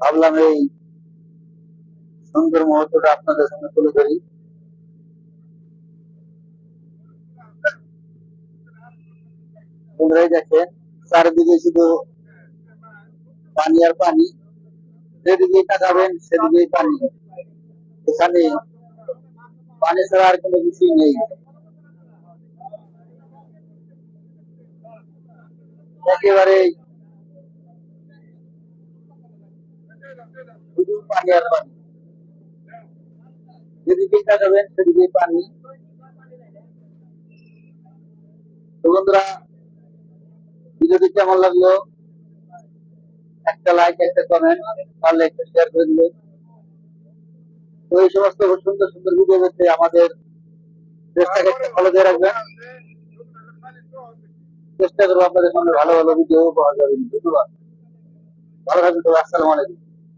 ভাবলাম এই সুন্দর মুহূর্তটা আপনাদের সামনে তুলে ধরি। বন্ধুরাই দেখেন, চারিদিকে শুধু পানি আর পানি। যেদিকে তাকাবেন, সেদিকেই পানি। এখানে পানি ছাড়া আর কোনো কিছুই নেই। একেবারে ভিডিওটি কেমন লাগল একটা লাইক একটা কমেন্ট একটা শেয়ার করে তো এই সমস্ত সুন্দর সুন্দর ভিডিও পেতে আমাদের চেষ্টাকে একটা ফলো দিয়ে রাখবেন চেষ্টা করব আপনাদের সামনে ভালো ভালো ভিডিও পাওয়া যাবে। ধন্যবাদ। ভালো থাকবেন তো আসসালামু আলাইকুম।